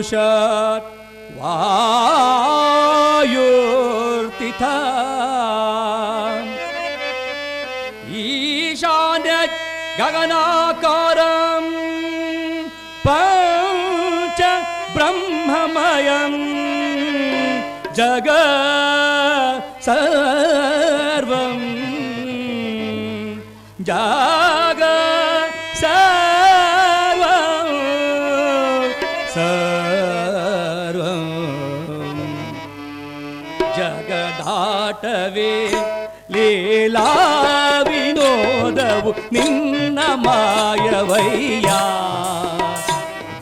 पुरुषात् वायोर्तिथा ईशान गगनाकारं पञ्च ब्रह्ममयं जग सर्वं जा ವಿನೋದವು ನಿನ್ನ ಮಾಯವಯ್ಯ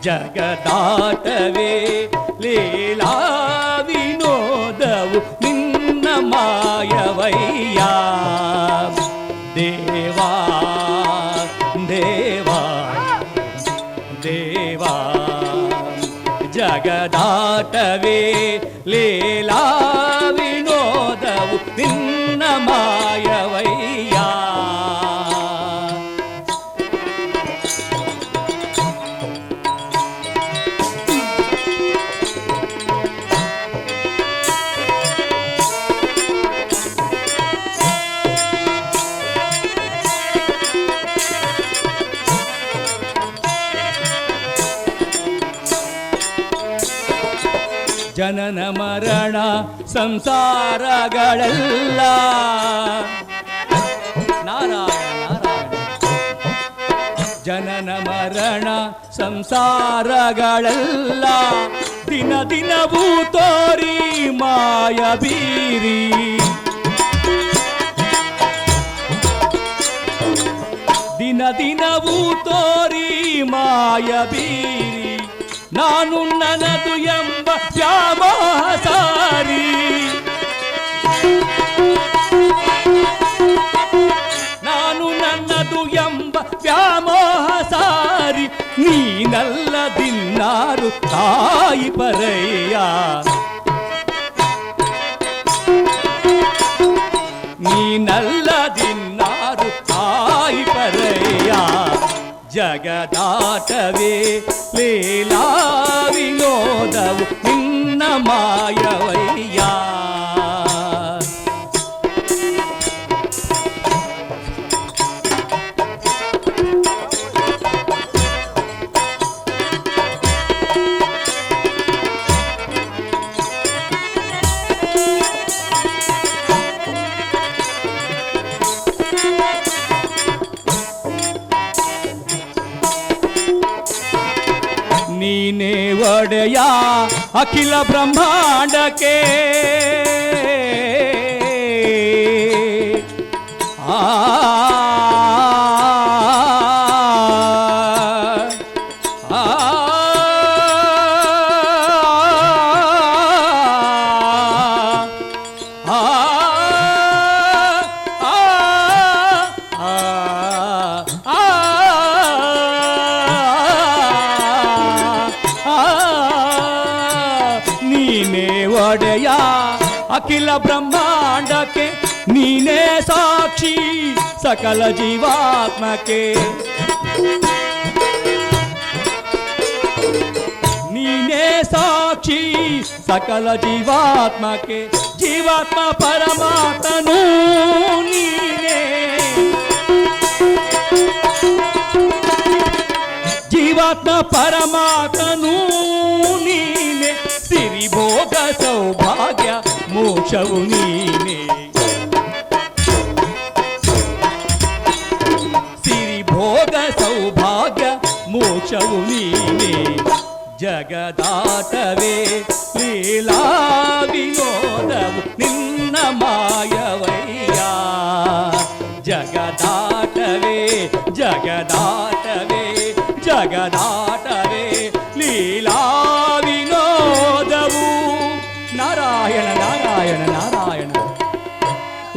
ಜಗದಾಟವೇ ಲೀಲಾ ವಿನೋದವು ನಿನ್ನ ಮಾಯವಯ್ಯ ಸಂಸಾರಗಳೆಲ್ಲ. ಜನನ ಮರಣ ಸಂಸಾರಗಳೆಲ್ಲ. ದಿನ ದಿನವೂ ತೋರಿ ಮಾಯ ಬೀರಿ. ದಿನ ದಿನವೂ ತೋರಿ ಮಾಯ ಬೀರಿ. ನಾನು ನನದು ಎಂಬ ವ್ಯಾಮೋಹ ಸಾರಿ. ಎಂಬ ವ್ಯಾಮೋಹ ಸಾರಿ ನೀನಲ್ಲದಿನ್ನಾರು ತಾಯಿ ಪರಯ್ಯ ನೀನಲ್ಲದಿನ್ನಾರು ತಾಯಿ ಪರಯ್ಯ ಜಗದಾಟವೇ ಲೀಲಾ ವಿನೋದವು ನಿನ್ನ ಮಾಯವಯ್ಯ ಒಡೆಯ ಅಖಿಲ ಬ್ರಹ್ಮಾಂಡಕ್ಕೆ ಆ ಆ ಸಕಲ ಜೀವಾತ್ಮಕ್ಕೆ ನೀನೇ ಸಾಕ್ಷಿ ಸಕಲ ಜೀವಾತ್ಮಕ್ಕೆ ಜೀವಾತ್ಮ ಪರಮಾತ್ಮನೂ ನೀನೇ ಜೀವಾತ್ಮ ಪರಮಾತ್ಮನೂ ನೀನೆ ಸಿರಿ ಭೋಗ ಸೌಭಾಗ್ಯ ಮೋಕ್ಷವು ನೀನೆ ಮೋಕ್ಷವು ನೀನೇ ಜಗದಾಟವೇ ಲೀಲಾ ವಿನೋದವು ನಿನ್ನ ಮಾಯವಯ್ಯ. ಜಗದಾಟವೇ ಜಗದಾಟವೇ ಜಗದಾಟವೇ ಲೀಲಾ ನಾರಾಯಣ ನಾರಾಯಣ ನಾರಾಯಣ.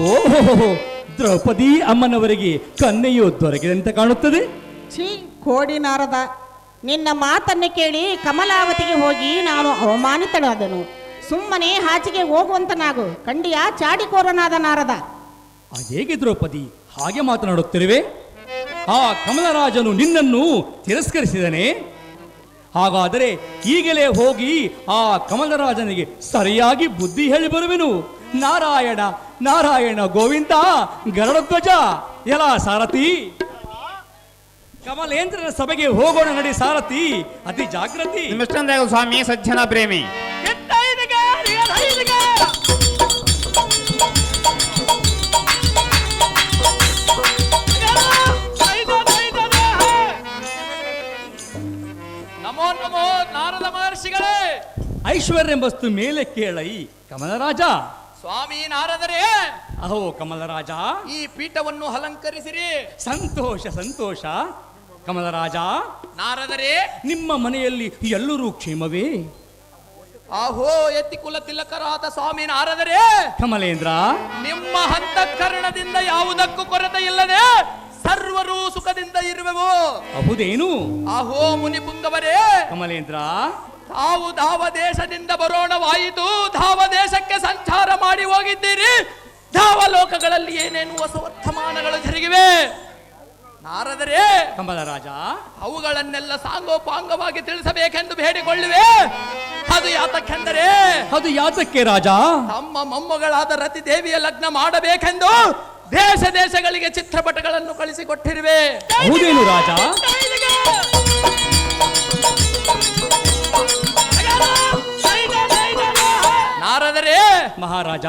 ಓಹೋ ದ್ರೌಪದಿ ಅಮ್ಮನವರಿಗೆ ಕನ್ನೆಯು ದೊರಕಿದಂತೆ ಕಾಣುತ್ತದೆ. ಛೀ. ಕೋಡಿ ನಾರದ ನಿನ್ನ ಮಾತನ್ನು ಕೇಳಿ ಕಮಲಾವತಿಗೆ ಹೋಗಿ ನಾನು ಅವಮಾನಿತನಾದನು ಸುಮ್ಮನೆ ಹಾಚಿಗೆ ಹೋಗುವಂತನಾಗು. ಖಂಡಿಯ ಚಾಡಿಕೋರನಾದ ನಾರದ. ಹೇಗೆ ದ್ರೌಪದಿ? ಹಾಗೆ ಮಾತನಾಡುತ್ತಿರುವೆ? ಆ ಕಮಲರಾಜನು ನಿನ್ನನ್ನು ತಿರಸ್ಕರಿಸಿದನೆ? ಹಾಗಾದರೆ ಈಗಲೇ ಹೋಗಿ ಆ ಕಮಲರಾಜನಿಗೆ ಸರಿಯಾಗಿ ಬುದ್ಧಿ ಹೇಳಿ ಬರುವೆನು. ನಾರಾಯಣ ನಾರಾಯಣ ಗೋವಿಂದ, ಗರಡಧ್ವಜ ಎಲ್ಲ ಸಾರಥಿ. ಕಮಲೇಂದ್ರನ ಸಭೆಗೆ ಹೋಗೋಣ ನಡಿ ಸಾರಥಿ ಅತಿ ಜಾಗೃತಿ ನಿಮ್ಮಿಷ್ಟೊಂದಾಗ ಸ್ವಾಮಿ ಸಜ್ಜನ ಪ್ರೇಮಿ. ನಮೋ ನಮೋ ನಾರದ ಮಹರ್ಷಿಗಳೇ. ಐಶ್ವರ್ಯ ವಸ್ತು ಮೇಲೆ ಕೇಳೈ ಕಮಲರಾಜ. ಸ್ವಾಮಿ ನಾರದರೇ. ಅಹೋ ಕಮಲರಾಜ. ಈ ಪೀಠವನ್ನು ಅಲಂಕರಿಸಿರಿ. ಸಂತೋಷ ಸಂತೋಷ. ಕಮಲರಾಜ ನಾರದರೇ ನಿಮ್ಮ ಮನೆಯಲ್ಲಿ ಎಲ್ಲರೂ ಕ್ಷೇಮವೇ? ಆಹೋ ಎತ್ತಿ ಕುಲ ತಿಲಕರಾದ ಸ್ವಾಮಿ ನಾರದರೇ! ಕಮಲೇಂದ್ರ ನಿಮ್ಮ ಹಂತಕರಣದಿಂದ ಯಾವುದಕ್ಕೂ ಕೊರತೆ ಇಲ್ಲದೆ ಸರ್ವರು ಸುಖದಿಂದ ಇರುವೆವು. ಅಹುದೇನು? ಆಹೋ ಮುನಿ ಪುಂಗವರೇ! ಕಮಲೇಂದ್ರ ತಾವು ಧಾವ ದೇಶದಿಂದ ಬರೋಣವಾಯಿತು. ಧಾವ ದೇಶಕ್ಕೆ ಸಂಚಾರ ಮಾಡಿ ಹೋಗಿದ್ದೀರಿ. ಧಾವ ಲೋಕಗಳಲ್ಲಿ ಏನೇನು ಹೊಸ ವರ್ತಮಾನಗಳು ಜರುಗಿವೆ? ನಾರದರೇ ಕಮಲರಾಜ ಅವುಗಳನ್ನೆಲ್ಲ ಸಾಂಗೋಪಾಂಗವಾಗಿ ತಿಳಿಸಬೇಕೆಂದು ಬೇಡಿಕೊಳ್ಳುವೆ. ಅದು ಯಾತಕ್ಕೆಂದರೆ ಅದು ಯಾತಕ್ಕೆ ರಾಜ? ತಮ್ಮ ಮೊಮ್ಮಗಳಾದ ರತಿ ದೇವಿಯ ಲಗ್ನ ಮಾಡಬೇಕೆಂದು ದೇಶ ದೇಶಗಳಿಗೆ ಚಿತ್ರಪಟಗಳನ್ನು ಕಳಿಸಿಕೊಟ್ಟಿರುವೆ. ಹೌದೇನು ರಾಜ? ನಾರದರೇ ಮಹಾರಾಜ.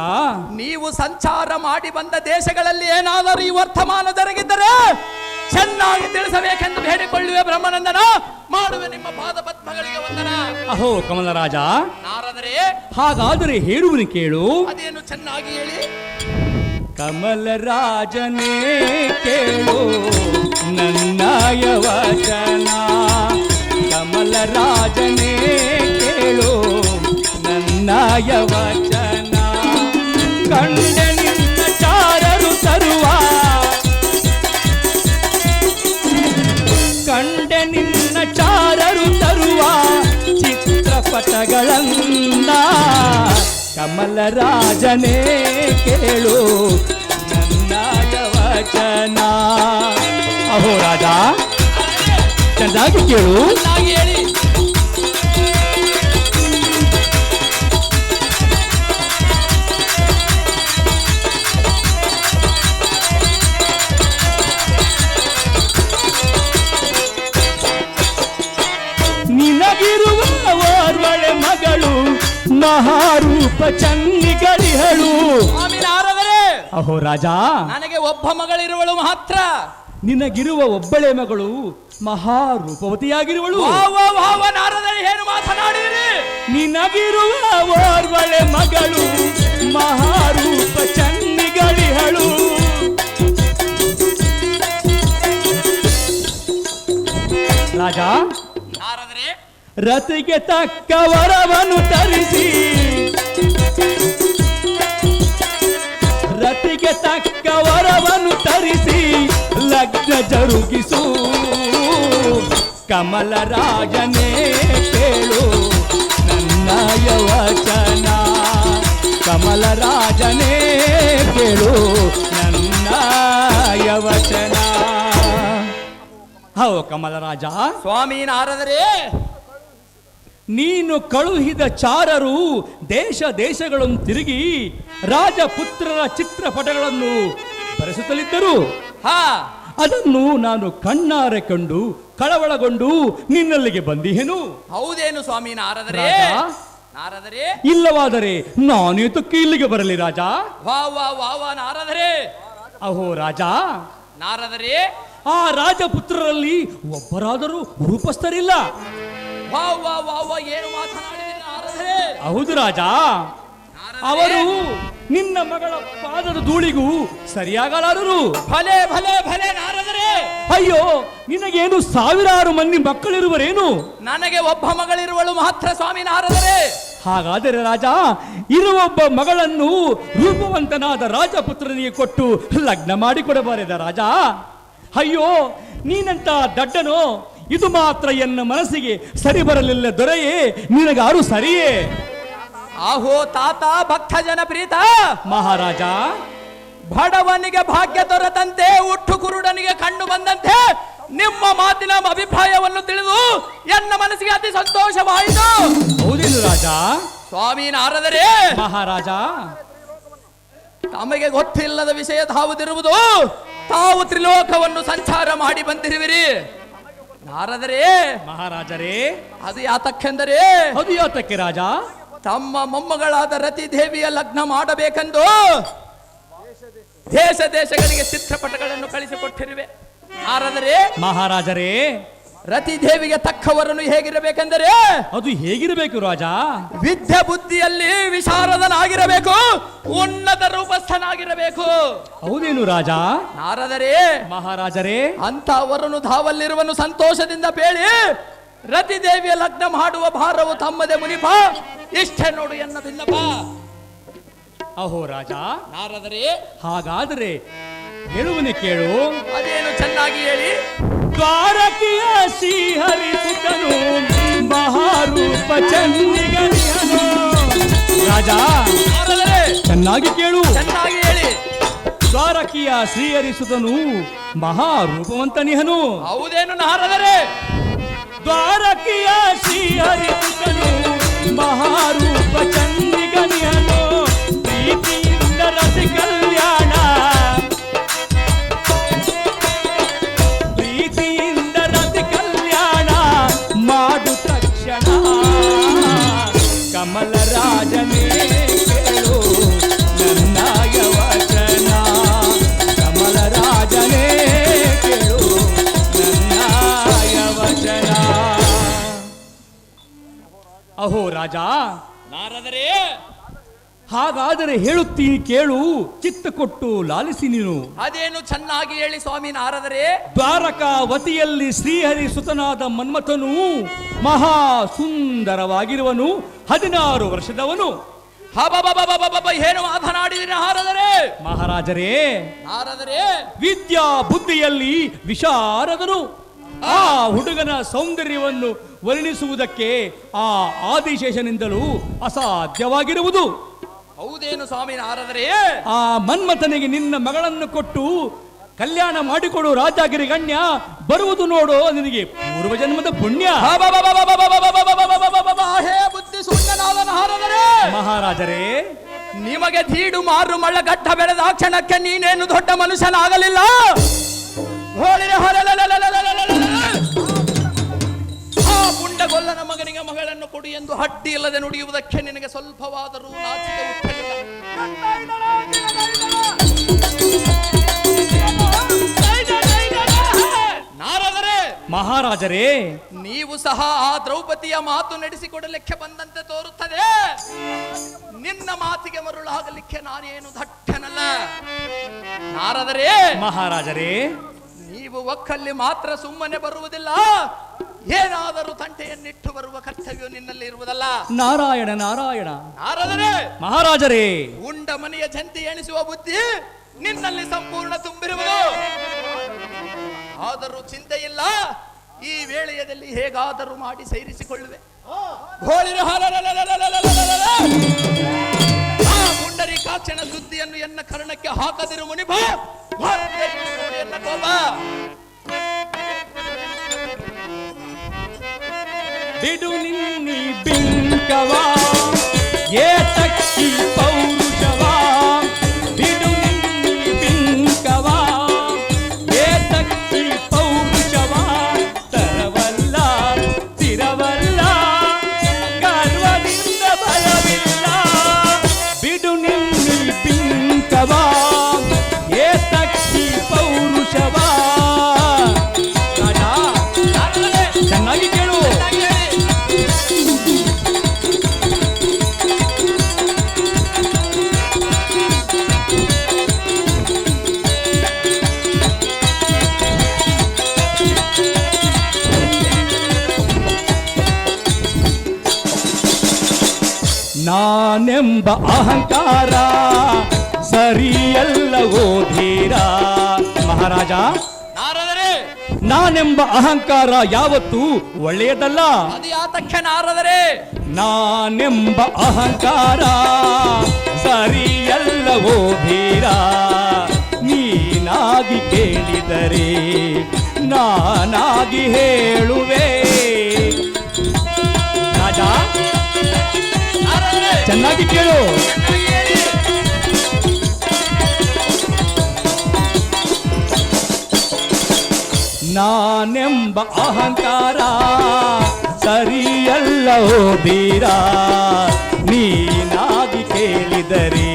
ನೀವು ಸಂಚಾರ ಮಾಡಿ ಬಂದ ದೇಶಗಳಲ್ಲಿ ಏನಾದರೂ ಈ ವರ್ತಮಾನ ಜರುಗಿದ್ದರೆ ಚೆನ್ನಾಗಿ ತಿಳಿಸಬೇಕೆಂದು ಬೇಡಿಕೊಳ್ಳುವೆ ಬ್ರಹ್ಮನಂದನ. ಮಾಡುವೆ ನಿಮ್ಮ ಪಾದ ಪದ್ಮಗಳಿಗೆ ವಂದನ. ಅಹೋ ಕಮಲರಾಜ ನಾರದರೆ ಹಾಗಾದರೆ ಹೇಳುವನು ಕೇಳು. ಅದೇನು ಚೆನ್ನಾಗಿ ಹೇಳಿ. ಕಮಲರಾಜನೇ ಕೇಳು ನನ್ನಾಯ ವಚನ ಕಮಲರಾಜನೇ ಕೇಳು ನನ್ನ ವಚನ ಕಮಲರಾಜನೇ ಕೇಳು ನನ್ನಾಯ ವಚನ ಅಹೋ ರಾಜ ಚೆನ್ನಾಗಿ ಕೇಳು ಚೆನ್ನಾಗಿ ಹೇಳಿ ಸ್ವಾಮಿ ನಾರದರೇ ಅಹೋ ರಾಜ. ನನಗೆ ಒಬ್ಬ ಮಗಳಿರುವಳು ಮಾತ್ರ. ನಿನಗಿರುವ ಒಬ್ಬಳೆ ಮಗಳು ಮಹಾ ರೂಪವತಿಯಾಗಿರುವಳು ಏನು ಮಾತನಾಡಿದಿರಿ ನಿನಗಿರುವ ಓರ್ವಳೆ ಮಗಳು ಮಹಾರೂಪ ಚನ್ನಿಗಳಿಹಳು ರಾಜ. ನಾರದರೇ ರತಿಗೆ ತಕ್ಕ ವರವನ್ನು ತರಿಸಿ. ರತಿಗೆ ತಕ್ಕ ವರವನ್ನು ತರಿಸಿ ಲಗ್ನ ಜರುಗಿಸು. ಕಮಲರಾಜನೇ ಕೇಳು ನನ್ನ ಯವಚನ. ಕಮಲರಾಜನೇ ಕೇಳು ನನ್ನ ಯವಚನ. ಹೋ ಕಮಲರಾಜ ಸ್ವಾಮಿ ನಾರದರೇ. ನೀನು ಕಳುಹಿದ ಚಾರರು ದೇಶ ದೇಶಗಳನ್ನು ತಿರುಗಿ ರಾಜಪುತ್ರರ ಚಿತ್ರಪಟಗಳನ್ನು ಬರೆಸುತ್ತಲಿದ್ದರು. ಹಾ ಅದನ್ನು ನಾನು ಕಣ್ಣಾರೆ ಕಂಡು ಕಳವಳಗೊಂಡು ನಿನ್ನಲ್ಲಿಗೆ ಬಂದಿಹೇನು? ಹೌದೇನು ಸ್ವಾಮಿ ನಾರದರೆ? ನಾರದರೆ? ಇಲ್ಲವಾದರೆ ನಾನೇತಕ್ಕೆ ಇಲ್ಲಿಗೆ ಬರಲಿ ರಾಜ. ವಾ ವಾ ವಾ ವಾ ನಾರದರೇ. ಅಹೋ ರಾಜ. ನಾರದರೆ? ಆ ರಾಜಪುತ್ರರಲ್ಲಿ ಒಬ್ಬರಾದರೂ ರೂಪಸ್ಥರಿಲ್ಲ. ಏನು ಮಾತನಾಡಿದಿರಿ ಹೌದು ರಾಜ. ಅವರು ನಿನ್ನ ಮಗಳ ಪಾದದ ಧೂಳಿಗೂ ಸರಿಯಾಗಲಾರರು. ಭಲೆ ಭಲೆ ಭಲೆ ನಾರದರೆ. ಅಯ್ಯೋ ನಿನಗೇನು ಸಾವಿರಾರು ಮಂದಿ ಮಕ್ಕಳಿರುವರೇನು? ನನಗೆ ಒಬ್ಬ ಮಗಳಿರುವಳು ಮಾತ್ರ ಸ್ವಾಮಿ ನಾರದರೆ. ಹಾಗಾದರೆ ರಾಜ ಇರುವೊಬ್ಬ ಮಗಳನ್ನು ರೂಪವಂತನಾದ ರಾಜಪುತ್ರನಿಗೆ ಕೊಟ್ಟು ಲಗ್ನ ಮಾಡಿಕೊಡಬಾರದ ರಾಜ. ಅಯ್ಯೋ ನೀನಂತ ದಡ್ಡನೋ ಇದು ಮಾತ್ರ ಎನ್ನ ಮನಸ್ಸಿಗೆ ಸರಿ ಬರಲಿಲ್ಲ ದೊರೆಯೇ ನಿನಗಾರು ಸರಿಯೇ? ಆಹೋ ತಾತ ಭಕ್ತ ಜನ ಪ್ರೀತ! ಮಹಾರಾಜ! ಬಡವನಿಗೆ ಭಾಗ್ಯ ದೊರೆತಂತೆ ಉಟ್ಟು ಕುರುಡನಿಗೆ ಕಣ್ಣು ಬಂದಂತೆ ನಿಮ್ಮ ಮಾತಿನ ಅಭಿಪ್ರಾಯವನ್ನು ತಿಳಿದು ಎನ್ನ ಮನಸ್ಸಿಗೆ ಅತಿ ಸಂತೋಷವಾಯಿತು! ಹೌದೇನು ರಾಜ? ಸ್ವಾಮಿ ನಾರದರೆ! ಮಹಾರಾಜ! ತಮಗೆ ಗೊತ್ತಿಲ್ಲದ ವಿಷಯ ತಾವುದಿರುವುದು ತಾವು ತ್ರಿಲೋಕವನ್ನು ಸಂಚಾರ ಮಾಡಿ ಬಂದಿರುವಿರಿ! ನಾರದರೆ ಮಹಾರಾಜರೇ ಅದು ಯಾತಕ್ಕೆಂದರೆ ಅದು ಯಾತಕ್ಕೆ ರಾಜ. ತಮ್ಮ ಮೊಮ್ಮಗಳಾದ ರತಿ ದೇವಿಯ ಲಗ್ನ ಮಾಡಬೇಕೆಂದು ದೇಶ ದೇಶಗಳಿಗೆ ಚಿತ್ರಪಟಗಳನ್ನು ಕಳಿಸಿಕೊಟ್ಟಿರುವೆ. ನಾರದರೆ ಮಹಾರಾಜರೇ ರತಿ ದೇವಿಗೆ ತಕ್ಕವರನ್ನು ಹೇಗಿರಬೇಕೆಂದರೆ ಅದು ಹೇಗಿರಬೇಕು ರಾಜ? ವಿದ್ಯೆ ಬುದ್ಧಿಯಲ್ಲಿ ವಿಶಾರದನಾಗಿರಬೇಕು ಉನ್ನತ ರೂಪಸ್ಥನಾಗಿರಬೇಕು. ಹೌದೇನು ರಾಜ? ನಾರದರೇ ಮಹಾರಾಜರೇ ಅಂತ ಅವರನ್ನು ಧಾವಲ್ಲಿರುವನು ಸಂತೋಷದಿಂದ ಬೇಳಿ ರತಿ ದೇವಿಯ ಲಗ್ನ ಮಾಡುವ ಭಾರವು ತಮ್ಮದೇ ಮುನಿಪ ಇಷ್ಟೇ ನೋಡು ಎನ್ನದಿಲ್ಲಪ್ಪ. ಅಹೋ ರಾಜ ನಾರದರೇ ಹಾಗಾದರೆ ಹೇಳುವನೆ ಕೇಳು. ಅದೇನು ಚೆನ್ನಾಗಿ ಹೇಳಿ. ದ್ವಾರಕಿಯ ಶ್ರೀಹರಿಸುತ್ತನು ಮಹಾರೂಪ ಚಂದಿಗನಿಯನು ರಾಜ ಚೆನ್ನಾಗಿ ಕೇಳು. ಚೆನ್ನಾಗಿ ಹೇಳಿ. ದ್ವಾರಕಿಯ ಶ್ರೀಹರಿಸುತ್ತನು ಮಹಾರೂಪವಂತನಿಹನು ಹೌದೇನು ನಾರದರೆ? ದ್ವಾರಕಿಯ ಶ್ರೀಹರಿಸುತ್ತನು ಮಹಾರೂಪ ಚಂದಿಗನಿಯನು ರಾಜ ನಾರದರೆ. ಹಾಗಾದರೆ ಹೇಳುತ್ತೀನಿ ಕೇಳು ಚಿತ್ತ ಕೊಟ್ಟು ಲಾಲಿಸಿ ನೀನು. ಅದೇನು ಚೆನ್ನಾಗಿ ಹೇಳಿ ಸ್ವಾಮಿ ದ್ವಾರಕ ವತಿಯಲ್ಲಿ ಶ್ರೀಹರಿ ಸುತನಾದ ಮನ್ಮಥನು ಮಹಾ ಸುಂದರವಾಗಿರುವನು ಹದಿನಾರು ವರ್ಷದವನು. ಏನು ಮಾತನಾಡಿದಿರಿ ಹಾರದರೆ ಮಹಾರಾಜರೇ ಹಾರದರೆ ವಿದ್ಯಾ ಬುದ್ಧಿಯಲ್ಲಿ ವಿಶಾರದನು. ಆ ಹುಡುಗನ ಸೌಂದರ್ಯವನ್ನು ವರ್ಣಿಸುವುದಕ್ಕೆ ಆ ಆದಿಶೇಷನಿಂದಲೂ ಅಸಾಧ್ಯವಾಗಿರುವುದು ಹೌದೇನು ಸ್ವಾಮಿ ಆರಾದರೆ ಆ ಮನ್ಮಥನಿಗೆ ನಿನ್ನ ಮಗಳನ್ನು ಕೊಟ್ಟು ಕಲ್ಯಾಣ ಮಾಡಿಕೊಡು ರಾಜಾಗಿರಿ ಗಣ್ಯ ಬರುವುದು ನೋಡು ನಿನಗೆ ಪೂರ್ವಜನ್ಮದ ಪುಣ್ಯ ಮಹಾರಾಜರೇ ನಿಮಗೆ ಧೀಡು ಮಾರು ಮಳ್ಳ ಗಟ್ಟ ಬೆಳೆದ ಕ್ಷಣಕ್ಕೆ ನೀನೇನು ದೊಡ್ಡ ಮನುಷ್ಯನಾಗಲಿಲ್ಲ ಹೋಳಿರೆ ಹೊರಲ ಪುಂಡಗೊಲ್ಲನ ಮಗನಿಗೆ ಮಗಳನ್ನು ಕೊಡು ಎಂದು ಹಟ್ಟಿ ಇಲ್ಲದೆ ನುಡಿಯುವುದಕ್ಕೆ ನಿನಗೆ ಸ್ವಲ್ಪವಾದರೂ ನಾಚಿಕೆ ನಾರದರೆ ಮಹಾರಾಜರೇ ನೀವು ಸಹ ಆ ದ್ರೌಪದಿಯ ಮಾತು ನಡೆಸಿಕೊಡಲಿಕ್ಕೆ ಬಂದಂತೆ ತೋರುತ್ತದೆ. ನಿನ್ನ ಮಾತಿಗೆ ಮರುಳಾಗಲಿಕ್ಕೆ ನಾನೇನು ದಟ್ಟನಲ್ಲ ನಾರದರೆ ಮಹಾರಾಜರೇ ನೀವು ಒಕ್ಕಲ್ಲಿ ಮಾತ್ರ ಸುಮ್ಮನೆ ಬರುವುದಿಲ್ಲ ಏನಾದರೂ ತಂಟೆಯನ್ನಿಟ್ಟು ಬರುವ ಕರ್ತವ್ಯ ನಿನ್ನಲ್ಲಿ ಇರುವುದಲ್ಲ ನಾರಾಯಣ ನಾರಾಯಣ ನಾರದರೇ ಮಹಾರಾಜರೇ ಉಂಡ ಮನೆಯ ಜಂತಿ ಎಣಿಸುವ ಬುದ್ಧಿ ನಿನ್ನಲ್ಲಿ ಸಂಪೂರ್ಣ ತುಂಬಿರುವುದು ಆದರೂ ಚಿಂತೆ ಇಲ್ಲ ಈ ವೇಳೆಯಲ್ಲಿ ಹೇಗಾದರೂ ಮಾಡಿ ಸೇರಿಸಿಕೊಳ್ಳುವೆ ಹೋಳಿನ ಪುಂಡರೀಕಾಕ್ಷಣ ಸುದ್ದಿಯನ್ನು ಎನ್ನ ಕರ್ಣಕ್ಕೆ ಹಾಕದಿರು ಮುನಿಭ ಎನ್ನ ಕೋಪ ಬಿಡು ನಿನ್ನಿ ಬಿಂಕವಾ ಏತಕ್ಕಿ ಪೌರುಷವಾ ಅಹಂಕಾರ ಸರಿಯಲ್ಲವೋ ಧೀರ ಮಹಾರಾಜ ನಾರದರೆ! ನಾನೆಂಬ ಅಹಂಕಾರ ಯಾವತ್ತೂ ಒಳ್ಳೆಯದಲ್ಲ? ಅದು ಯಾತಕ್ಕೆ ನಾರದರೆ? ನಾನೆಂಬ ಅಹಂಕಾರ ಸರಿಯಲ್ಲವೋ ಧೀರ ನೀನಾಗಿ ಕೇಳಿದರೆ ನಾನಾಗಿ ಹೇಳುವೆ. ರಾಜ ಚೆನ್ನಾಗಿ ಕೇಳು. ನಾನೆಂಬ ಅಹಂಕಾರ ಸರಿಯಲ್ಲವೋ ಬೀರ ನೀನಾಗಿ ಕೇಳಿದರೆ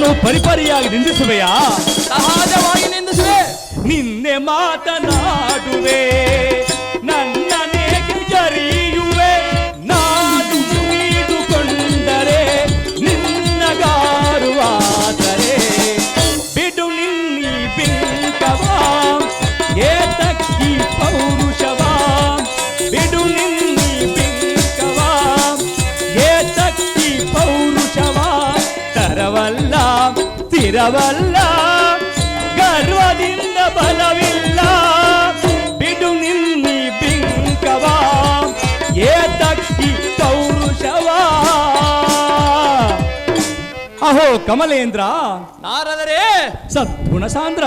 ನನ್ನನ್ನು ಪರಿಪರಿಯಾಗಿ ನಿಂದಿಸುವೆಯಾ? ಸಹಜವಾಗಿ ನಿಂದಿಸುವೆ. ನಿನ್ನೆ ಮಾತನಾಡುವೆ. ತಿರವಲ್ಲ ಗರ್ವದಿಂದ ಬಲವಿಲ್ಲ. ಬಿಡು ನಿನ್ನಿ ಬಿಂಕವ ಏತಕ್ಕಿ ಪೌರುಷವ ಅಹೋ ಕಮಲೇಂದ್ರ ನಾರದರೇ. ಸದ್ಗುಣ ಸಾಂದ್ರ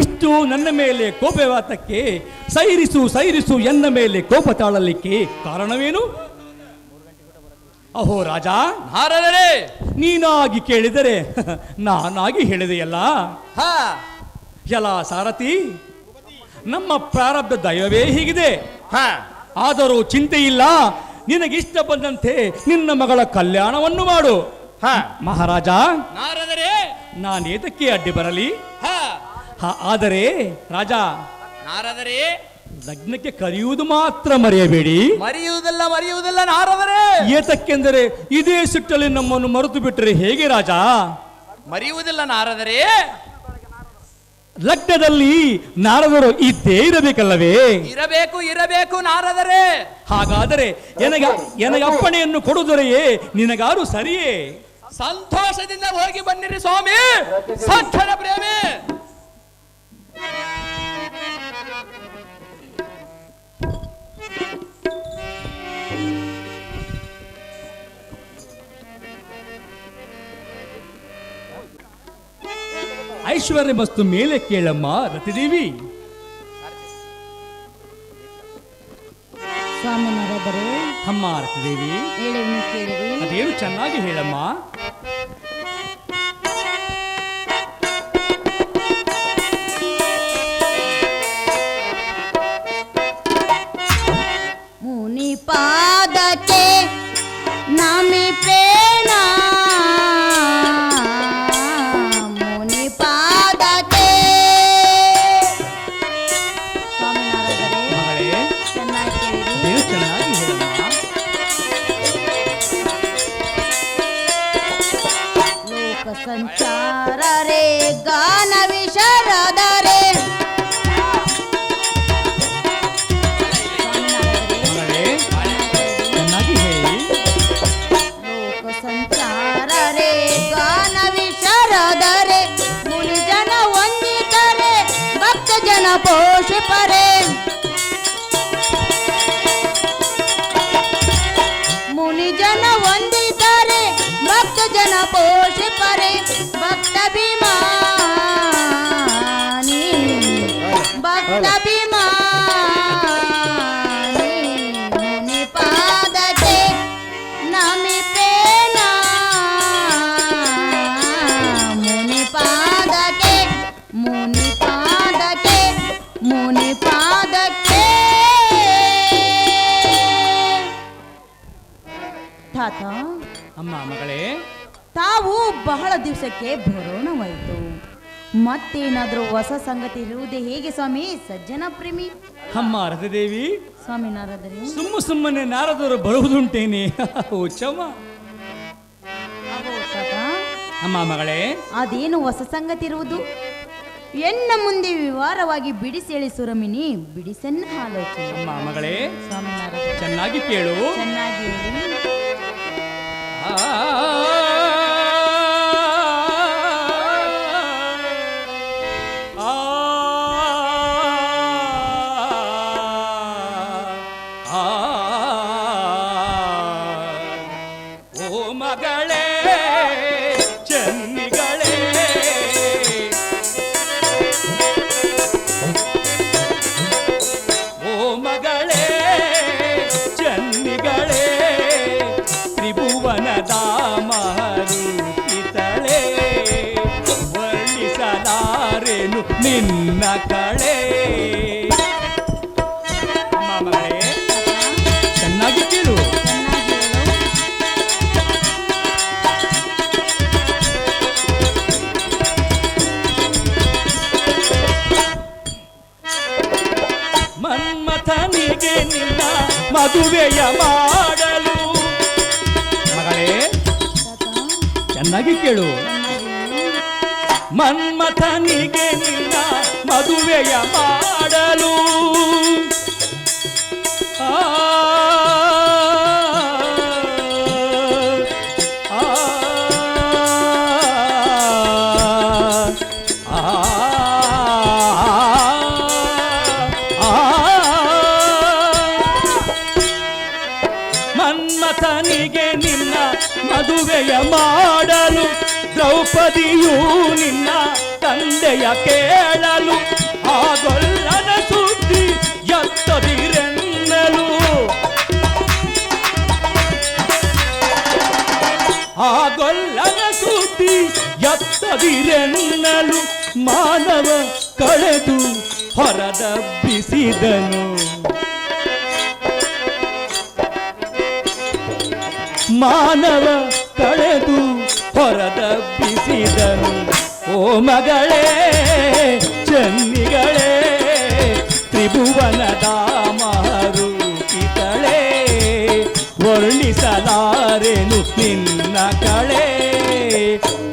ಇಷ್ಟು ನನ್ನ ಮೇಲೆ ಕೋಪವಾತಕ್ಕೆ ಸೈರಿಸು ಸೈರಿಸು ಎನ್ನ ಮೇಲೆ ಕೋಪ ತಾಳಲಿಕ್ಕೆ ಕಾರಣವೇನು? ಅಹೋ ರಾಜ ನಾರದರೇ! ನೀನಾಗಿ ಕೇಳಿದರೆ ನಾನಾಗಿ ಹೇಳಿದೆಯಲ್ಲ? ಹಾ. ಎಲ್ಲ ಸಾರಥಿ ನಮ್ಮ ಪ್ರಾರಬ್ಧ ದಯವೇ ಹೀಗಿದೆ. ಹಾ. ಆದರೂ ಚಿಂತೆ ಇಲ್ಲ ನಿನಗಿಷ್ಟ ಬಂದಂತೆ ನಿನ್ನ ಮಗಳ ಕಲ್ಯಾಣವನ್ನು ಮಾಡು. ಹಾ. ಮಹಾರಾಜ ನಾರದರೇ! ನಾನೇತಕ್ಕೆ ಅಡ್ಡಿ ಬರಲಿ. ಹಾ. ಹ, ಆದರೆ ರಾಜ ನಾರದರೆ! ಲಗ್ನಕ್ಕೆ ಕರೆಯುವುದು ಮಾತ್ರ ಮರೆಯಬೇಡಿ. ಮರೆಯುವುದಲ್ಲ ಮರೆಯುವುದಲ್ಲ ನಾರದರೆ. ಏತಕ್ಕೆಂದರೆ ಇದೇ ಸಿಟ್ಟಲ್ಲಿ ನಮ್ಮನ್ನು ಮರೆತು ಬಿಟ್ಟರೆ ಹೇಗೆ ರಾಜ? ಮರೆಯುವುದಿಲ್ಲ ನಾರದರೆ. ಲಗ್ನದಲ್ಲಿ ನಾರದರು ಇದ್ದೇ ಇರಬೇಕಲ್ಲವೇ? ಇರಬೇಕು ಇರಬೇಕು ನಾರದರೆ. ಹಾಗಾದರೆ ಎನಗ ಎನಗ ಅಪ್ಪಣೆಯನ್ನು ಕೊಡುವುದರೆಯೇ ನಿನಗಾರು ಸರಿಯೇ? ಸಂತೋಷದಿಂದ ಹೋಗಿ ಬನ್ನಿರಿ ಸ್ವಾಮಿ. ಸಜ್ಜನ ಪ್ರೇಮಿ. ಐಶ್ವರ್ಯ ಮಸ್ತು ಮೇಲೆ ಕೇಳಮ್ಮ ರತಿದೇವಿ. ಸ್ವಾಮಿ ಅಮ್ಮ ರತಿದೇವಿ. ಹೇಳಿ ಕೇಳಿರಿ? ಅದೇನು ಚೆನ್ನಾಗಿ ಹೇಳಮ್ಮ. ಬಹಳ ದಿವಸಕ್ಕೆ ಮತ್ತೇನಾದರೂ ಹೊಸ ಸಂಗತಿ ಇರುವುದೇ ಹೇಗೆ ಸ್ವಾಮಿ? ಸಜ್ಜನ ಪ್ರೇಮಿ. ಅಮ್ಮ ದೇವಿ ಸ್ವಾಮಿ ನಾರದರೇ. ಸುಮ್ಮ ಸುಮ್ಮನೆ ನಾರದರು ಬರುವುದುಂಟೇನೆ. ಅಮ್ಮ ಮಗಳೇ. ಅದೇನು ಹೊಸ ಸಂಗತಿ ಇರುವುದು? ಎನ್ನ ಮುಂದೆ ವಿವಾರವಾಗಿ ಹೇಳಿ ಸುರಮಿನಿ. ಬಿಡಿಸನ್ನ ಆಲೋಚನೆ. ಅಮ್ಮ ಮಗಳೇ. ಸ್ವಾಮಿನಾರಾಯಣ ಚೆನ್ನಾಗಿ ಕೇಳು. ಚೆನ್ನಾಗಿ ಹೇಳಿ. ಆ. ಮನ್ಮಥನಿಗೆ ನಿನ್ನ ಮದುವೆಯ ಮಾಡಲು. ಮಗಳೇ ಚೆನ್ನಾಗಿ ಕೇಳು. ಮನ್ಮಥನಿಗೆ ನಿನ್ನ ಮದುವೆಯ ಮಾಡಲು. ಕೇಳಲು ಆಗೊಲ್ಲನ ಸುದ್ದಿ ಎತ್ತದಿರೆನ್ನಲು. ಆಗೊಲ್ಲನ ಸುದ್ದಿ ಎತ್ತದಿರೆನ್ನಲು ಮಾನವ ಕಳೆದು ಹೊರದಬ್ಬಿಸಿದನು ಮಾನವ ಕಳೆದು ಹೊರದಬ್ಬಿಸಿದನು ಓ ಮಗಳೇ ಚೆನ್ನಿಗಳೇ ತ್ರಿಭುವನದ ಮಾರುಕಿತಳೆ ವರ್ಣಿಸಲಾರೆನು ನಿನ್ನ ಕಳೆ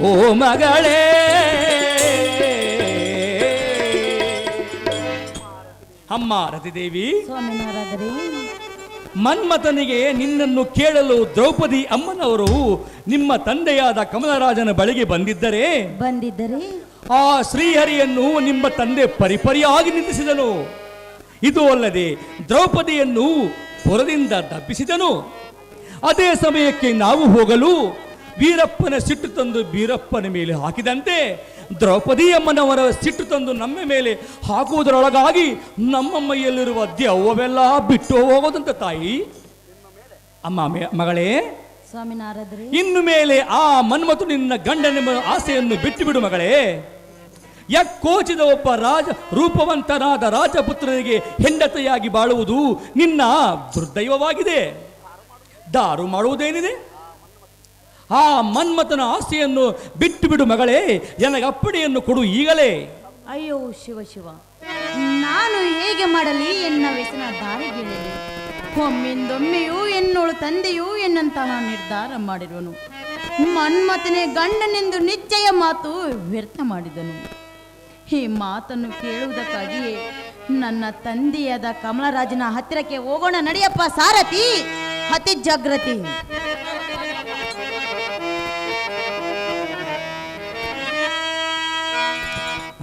ಓ ಮಗಳೇ ಅಮ್ಮ ರತಿದೇವಿ ಸ್ವಾಮಿನಾರಾದರೆ ಮನ್ಮಥನಿಗೆ ನಿನ್ನನ್ನು ಕೇಳಲು ದ್ರೌಪದಿ ಅಮ್ಮನವರು ನಿಮ್ಮ ತಂದೆಯಾದ ಕಮಲರಾಜನ ಬಳಿಗೆ ಬಂದಿದ್ದರೆ? ಬಂದಿದ್ದರೆ? ಆ ಶ್ರೀಹರಿಯನ್ನು ನಿಮ್ಮ ತಂದೆ ಪರಿಪರಿಯಾಗಿ ನಿಂದಿಸಿದನು. ಇದು ಅಲ್ಲದೆ ದ್ರೌಪದಿಯನ್ನು ಪುರದಿಂದ ದಪ್ಪಿಸಿದನು ಅದೇ ಸಮಯಕ್ಕೆ ನಾವು ಹೋಗಲು ವೀರಪ್ಪನ ಸಿಟ್ಟು ತಂದು ವೀರಪ್ಪನ ಮೇಲೆ ಹಾಕಿದಂತೆ ದ್ರೌಪದಿ ಅಮ್ಮನವರ ಸಿಟ್ಟು ತಂದು ನಮ್ಮ ಮೇಲೆ ಹಾಕುವುದರೊಳಗಾಗಿ ನಮ್ಮ ಮೈಯಲ್ಲಿರುವ ದೆವ್ವವೆಲ್ಲ ಬಿಟ್ಟು ಹೋಗೋದಂತ ತಾಯಿ. ಅಮ್ಮ ಮಗಳೇ ಸ್ವಾಮಿನಾರಾದರೆ. ಇನ್ನು ಮೇಲೆ ಆ ಮನ್ಮತು ನಿನ್ನ ಗಂಡನ ಆಸೆಯನ್ನು ಬಿಟ್ಟು ಬಿಡು ಮಗಳೇ. ಯಕ್ಕೋಚಿದ ಒಬ್ಬ ರಾಜ ರೂಪವಂತನಾದ ರಾಜಪುತ್ರನಿಗೆ ಹೆಂಡತಿಯಾಗಿ ಬಾಳುವುದು ನಿನ್ನ ದುರ್ದೈವವಾಗಿದೆ. ದಾರು ಮಾಡುವುದೇನಿದೆ? ಆ ಮನ್ಮಥನ ಆಸೆಯನ್ನು ಬಿಟ್ಟು ಬಿಡು ಮಗಳೇ ನನಗೆ ಅಪ್ಪಣೆಯನ್ನು ಕೊಡು ಈಗಲೇ. ಅಯ್ಯೋ, ಶಿವ ಶಿವ. ನಾನು ಹೇಗೆ ಮಾಡಲಿ ಎನ್ನ ವ್ಯಸನ ದಾರಿಗಿಳಿಯಲಿ ಒಮ್ಮಿಂದೊಮ್ಮೆಯೂ ಎನ್ನೋಳು ತಂದೆಯೂ ಎನ್ನಂತಹ ನಿರ್ಧಾರ ಮಾಡಿರುವನು ಮನ್ಮಥನೇ ಗಂಡನೆಂದು ನಿಶ್ಚಯ ಮಾತು ವ್ಯರ್ಥ ಮಾಡಿದನು. ಈ ಮಾತನ್ನು ಕೇಳುವುದಕ್ಕಾಗಿಯೇ ನನ್ನ ತಂದೆಯಾದ ಕಮಲರಾಜನ ಹತ್ತಿರಕ್ಕೆ ಹೋಗೋಣ ನಡೆಯಪ್ಪ, ಸಾರಥಿ. ಅತಿ ಜಾಗೃತಿ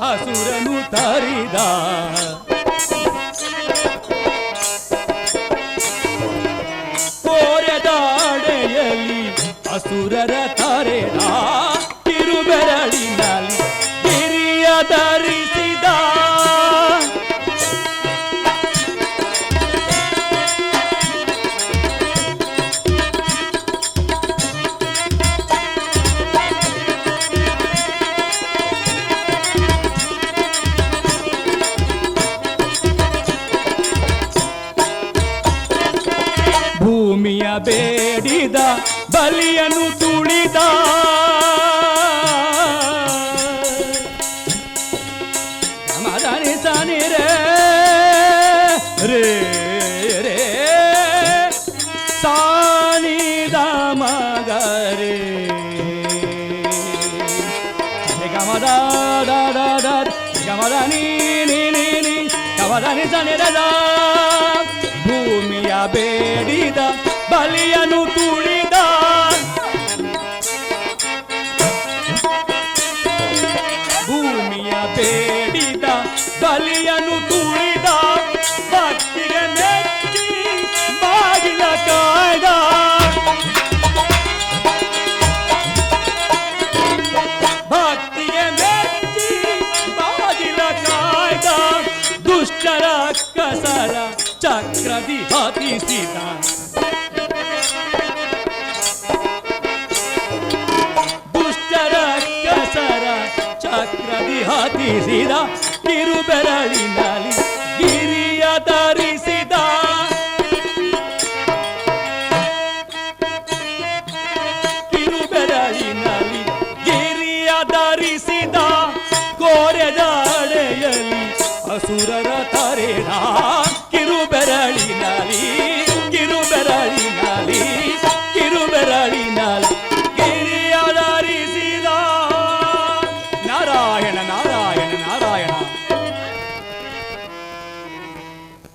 ಕೋರೆದಾಡೆಯಲ್ಲಿ ಭೂಮಿಯ ಬೇಡಿದ ಬಲಿಯನು ತುಳಿದ सारा चक्र दी हाथी सीधा सारा चक्र दी हाथी सीधा किरु नाली।